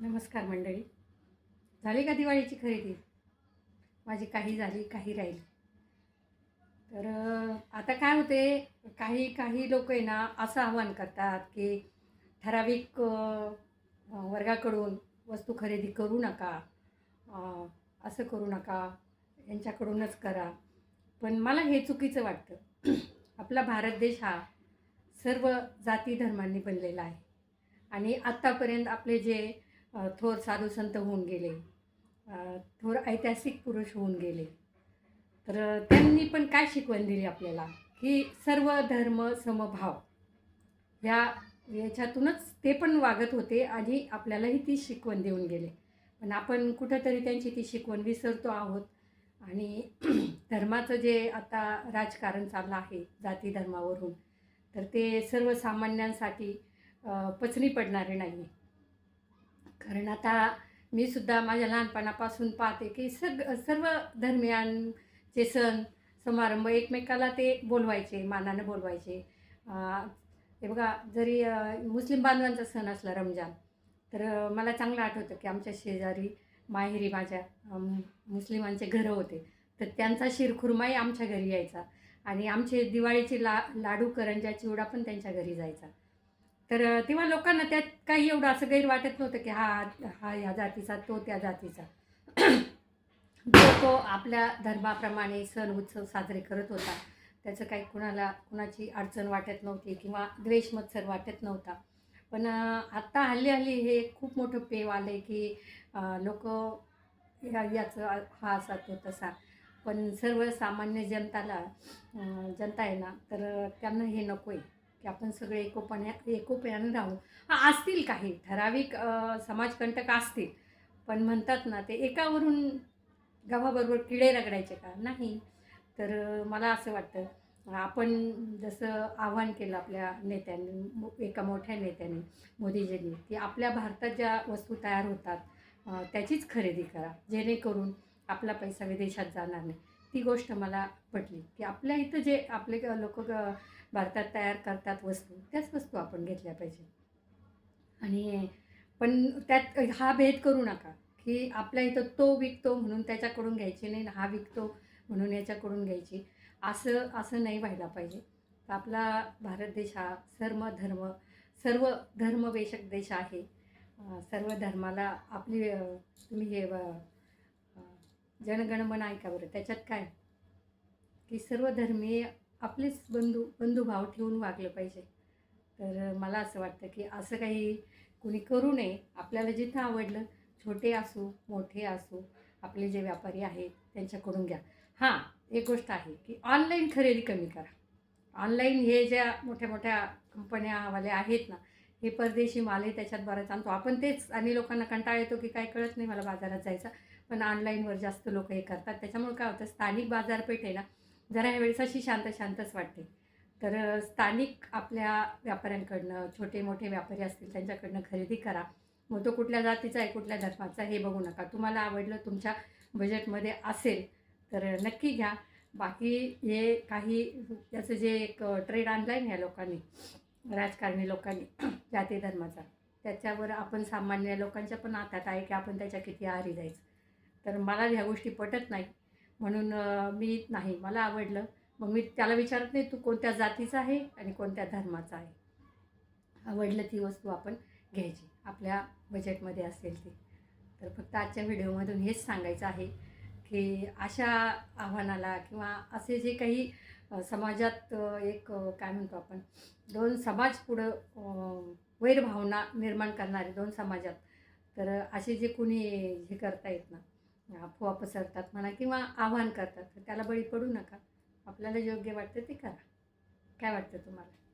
नमस्कार मंडळी. झाली का दिवाळीची खरेदी? माझी काही झाली काही राहिली. तर आता काय होते काही काही लोक आहे ना असं आव्हान करतात की ठराविक वर्गाकडून वस्तू खरेदी करू नका असं करू नका यांच्याकडूनच करा. पण मला हे चुकीचं वाटतं. आपला भारत देश हा सर्व जाती धर्मांनी बनलेला आहे. आणि आत्तापर्यंत आपले जे थोर साधू संत होऊन गेले. थोर ऐतिहासिक पुरुष होऊन गेले. तर त्यांनी पण काय शिकवण दिली आपल्याला? की सर्व धर्म समभाव ह्या याच्यातूनच ते पण वागत होते आणि आपल्यालाही ती शिकवण देऊन गेले. पण आपण कुठंतरी त्यांची ती शिकवण विसरतो आहोत आणि धर्माचं जे आता राजकारण चाललं आहे जाती धर्मावरून तर ते सर्वसामान्यांसाठी पचनी पडणारे नाही आहे कारण आता मी सुद्धा माझ्या लहानपणापासून पाहते की सग सर्व धर्मियांचे सण समारंभ एकमेकाला ते बोलवायचे मानानं बोलवायचे. ते हे बघा जरी मुस्लिम बांधवांचा सण असला रमजान तर मला चांगलं आठवतं की आमच्या शेजारी माहेरी माझ्या मुस्लिमांचे घरं होते. तर त्यांचा शिरखुरमाही आमच्या घरी यायचा आणि आमचे दिवाळीचे ला लाडू करंजा चिवडा पण त्यांच्या घरी जायचा. तर तेव्हा लोकांना त्यात काही एवढं असं गैर वाटत नव्हतं की हा हा या जातीचा तो त्या जातीचा. जो तो आपल्या धर्माप्रमाणे सण उत्सव साजरे करत होता. त्याचं काही कुणाला कुणाची अडचण वाटत नव्हती किंवा द्वेष मत्सर वाटत नव्हता. पण आत्ता हल्ली हल्ली हे खूप मोठं पेव आलं आहे की लोक या याचं हा असा तो तसा. पण सर्वसामान्य जनताला जनता आहे ना तर त्यांना हे नको आहे की आपण सगळे एकोपण्या एकोप्याने राहू. हा असतील काही. ठराविक समाजकंटक असतील. पण म्हणतात ना ते एकावरून गव्हाबरोबर किडे रगडायचे का? नाही. तर मला असं वाटतं आपण जसं आव्हान केलं आपल्या नेत्यांनी मो- एका मोठ्या नेत्याने मोदीजींनी की आपल्या भारतात ज्या वस्तू तयार होतात त्याचीच खरेदी करा. जेणेकरून आपला पैसा विदेशात जाणार नाही. ती गोष्ट मला पटली की आपल्या इथं जे आपले लोक भारतात तयार करतात वस्तू त्याच वस्तू आपण घेतल्या पाहिजे. आणि पण त्यात हा भेद करू नका की आपल्या इथं तो विकतो म्हणून त्याच्याकडून घ्यायची नाही हा विकतो म्हणून याच्याकडून घ्यायची. असं असं नाही व्हायला पाहिजे. आपला भारत देश हा सर्व धर्म सर्व धर्मवेशक देश आहे. सर्व धर्माला आपली तुम्ही हे जनगणमन ऐका बरं. त्याच्यात काय? की सर्व धर्मीय आपलेच बंधू बंधुभाव ठेवून वागलं पाहिजे. तर मला असं वाटतं की असं काही कुणी करू नये. आपल्याला जिथं आवडलं छोटे असू मोठे असू आपले जे व्यापारी आहेत त्यांच्याकडून घ्या. हां एक गोष्ट आहे की ऑनलाईन खरेदी कमी करा. ऑनलाईन हे ज्या मोठ्या मोठ्या कंपन्यावाले आहेत ना हे परदेशी माल आहे त्याच्यात बरंच आणतो. आपण तेच आणि लोकांना कंटाळा येतो की काय कळत नाही मला बाजारात जायचा. पण ऑनलाईनवर जास्त लोक हे करतात. त्याच्यामुळे काय होतं स्थानिक बाजारपेठ आहे ना जरा ह्यावेळेस अशी शांत शांतच वाटते. तर स्थानिक आपल्या व्यापाऱ्यांकडनं छोटे मोठे व्यापारी असतील त्यांच्याकडनं खरेदी करा. मग तो कुठल्या जातीचा आहे कुठल्या धर्माचा हे बघू नका. तुम्हाला आवडलं तुमच्या बजेटमध्ये असेल तर नक्की घ्या. बाकी हे काही याचं जे एक ट्रेड आणलाय ना लोकांनी राजकारणी लोकांनी जाती धर्माचा त्याच्यावर आपण सामान्य लोकांच्या पण हातात आहे की आपण त्याच्या किती आहारी जायचं? तर मला ह्या गोष्टी पटत नाही. म्हणून मी नाही मला आवडलं. मग मी त्याला विचारत नाही तू कोणत्या जातीचा आहे आणि कोणत्या धर्माचा आहे? आवडलं ती वस्तू आपण घ्यायची आपल्या बजेटमध्ये असेल ती. तर फक्त आजच्या व्हिडिओमधून हेच सांगायचं आहे की अशा आव्हानाला किंवा असे जे काही समाजात एक काय म्हणतो आपण दोन समाज पुढं वैरभावना निर्माण करणारे दोन समाजात तर असे जे कुणी हे करता येत ना अफवा पसरतात म्हणा किंवा आव्हान करतात तर त्याला बळी पडू नका. आपल्याला योग्य वाटतं ते करा. काय वाटतं तुम्हाला?